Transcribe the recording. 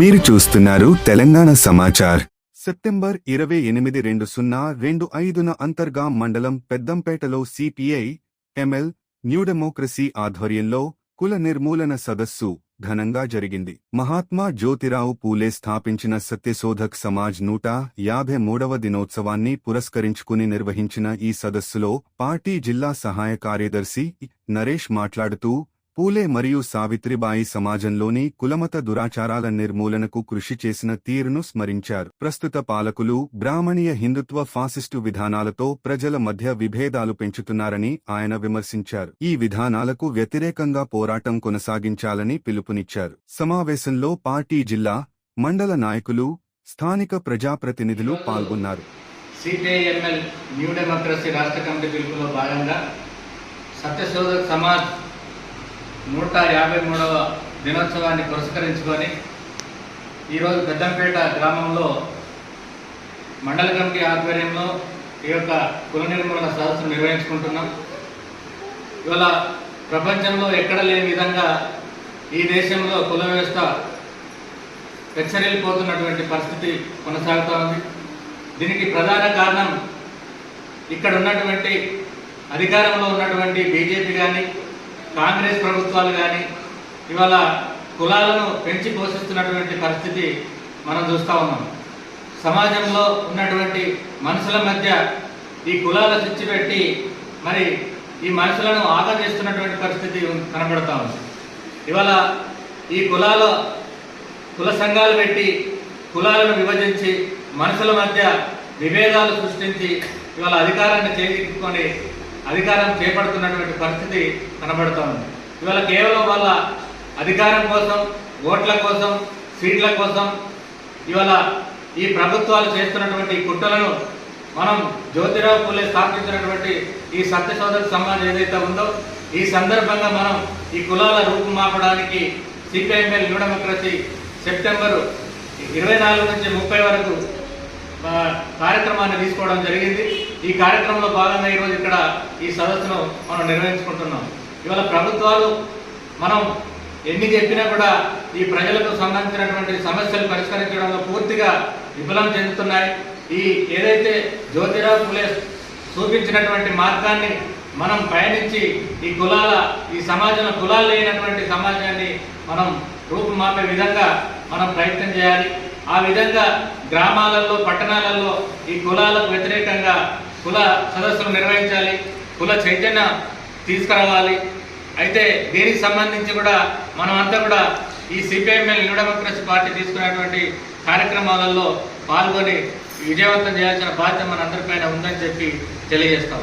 మీరు చూస్తున్నారు తెలంగాణ సమాచార్. సెప్టెంబర్ ఇరవై ఎనిమిది రెండు సున్నా రెండు ఐదున అంతర్గా మండలం పెద్దంపేటలో సిపిఐ ఎంఎల్ న్యూ డెమోక్రసీ ఆధ్వర్యంలో కుల నిర్మూలన సదస్సు ఘనంగా జరిగింది. మహాత్మా జ్యోతిరావు పూలే స్థాపించిన సత్యశోధక్ సమాజ్ నూట యాభై మూడవ దినోత్సవాన్ని పురస్కరించుకుని నిర్వహించిన ఈ సదస్సులో పార్టీ జిల్లా సహాయ కార్యదర్శి నరేష్ మాట్లాడుతూ పూలే మరియు సావిత్రిబాయి సమాజంలోని కులమత దురాచారాల నిర్మూలనకు కృషి చేసిన తీరును స్మరించారు. ప్రస్తుత పాలకులు బ్రాహ్మణీయ హిందుత్వ ఫాసిస్టు విధానాలతో ప్రజల మధ్య విభేదాలు పెంచుతున్నారని ఆయన విమర్శించారు. ఈ విధానాలకు వ్యతిరేకంగా పోరాటం కొనసాగించాలని పిలుపునిచ్చారు. సమావేశంలో పార్టీ జిల్లా మండల నాయకులు స్థానిక ప్రజాప్రతినిధులు పాల్గొన్నారు. సిపిఐఎంఎల్ న్యూ డెమోక్రసీ రాష్ట్ర కమిటీ పిలుపులో భాగంగా సత్యశోధక్ సమాజ్ నూట యాభై మూడవ దినోత్సవాన్ని పురస్కరించుకొని ఈరోజు పెద్దంపేట గ్రామంలో మండల కమిటీ ఆధ్వర్యంలో ఈ యొక్క కుల నిర్మూలన సదస్సును నిర్వహించుకుంటున్నాం. ఇవాళ ప్రపంచంలో ఎక్కడ లేని విధంగా ఈ దేశంలో కుల వ్యవస్థ హెచ్చరిల్లిపోతున్నటువంటి పరిస్థితి కొనసాగుతూ ఉంది. దీనికి ప్రధాన కారణం ఇక్కడ ఉన్నటువంటి అధికారంలో ఉన్నటువంటి బీజేపీ కానీ కాంగ్రెస్ ప్రభుత్వాలు కానీ ఇవాళ కులాలను పెంచి పోషిస్తున్నటువంటి పరిస్థితి మనం చూస్తూ ఉన్నాం. సమాజంలో ఉన్నటువంటి మనుషుల మధ్య ఈ కులాల చుచ్చి పెట్టి మరి ఈ మనుషులను ఆదా చేస్తున్నటువంటి పరిస్థితి కనబడతా ఉంది. ఇవాళ ఈ కులాల కుల సంఘాలు పెట్టి కులాలను విభజించి మనుషుల మధ్య విభేదాలు సృష్టించి ఇవాళ అధికారాన్ని చేజిక్కొని అధికారం చేపడుతున్నటువంటి పరిస్థితి కనబడుతూ ఉంది ఇవాళ కేవలం వాళ్ళ అధికారం కోసం ఓట్ల కోసం సీట్ల కోసం ఇవాళ ఈ ప్రభుత్వాలు చేస్తున్నటువంటి కుట్రలను మనం జ్యోతిరావు పూలే స్థాపించినటువంటి ఈ సత్యశోధక సమాజం ఏదైతే ఉందో ఈ సందర్భంగా మనం ఈ కులాల రూపుమాపడానికి సిపిఐఎంఎల్ న్యూ డెమోక్రసీ సెప్టెంబరు ఇరవై నాలుగు నుంచి ముప్పై వరకు కార్యక్రమాన్ని తీసుకోవడం జరిగింది. ఈ కార్యక్రమంలో భాగంగా ఈరోజు ఇక్కడ ఈ సదస్సును మనం నిర్వహించుకుంటున్నాం. ఇవాళ ప్రభుత్వాలు మనం ఎన్ని చెప్పినా కూడా ఈ ప్రజలకు సంబంధించినటువంటి సమస్యలు పరిష్కరించడంలో పూర్తిగా విఫలం చెందుతున్నాయి. ఈ ఏదైతే జ్యోతిరావు ఫులే చూపించినటువంటి మార్గాన్ని మనం పయనించి ఈ కులాల ఈ సమాజంలో కులాలు లేనటువంటి సమాజాన్ని మనం రూపుమాపే విధంగా మనం ప్రయత్నం చేయాలి. ఆ విధంగా గ్రామాలలో పట్టణాలలో ఈ కులాలకు వ్యతిరేకంగా కుల సదస్సులు నిర్వహించాలి కుల చైతన్యం తీసుకురావాలి. అయితే దీనికి సంబంధించి కూడా మనం అంతా కూడా ఈ సిపిఎంఎల్ న్యూ డెమోక్రసీ పార్టీ తీసుకున్నటువంటి కార్యక్రమాలలో పాల్గొని విజయవంతం చేయాల్సిన బాధ్యత మన అందరిపైన ఉందని చెప్పి తెలియజేస్తాం